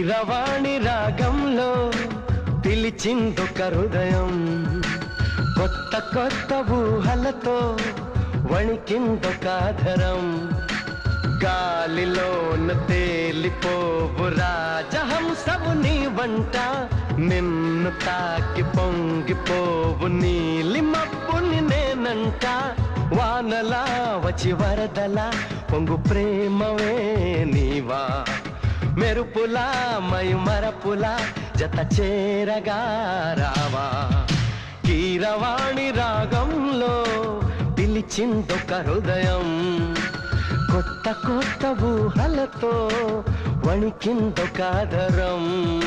వీరవాణి రాగంలో పిలిచిందొక హృదయం. కొత్త కొత్త ఊహలతో వణికిందొక ఆధరం. గాలిలోన తేలిపోవు రాజహంసవు నీ వంట. నిన్ను తాకి పొంగిపోవు నీలి మబ్బుని నేనంట. వానలా వచ్చి వరదలా పొంగు ప్రేమవే నీవా. మెరుపులా మయుమరపులా జత చేరగా రావా. కీరవాణి రాగంలో పిలిచిందొక హృదయం. కొత్త కొత్త ఊహలతో వణికిందొక ఆధరం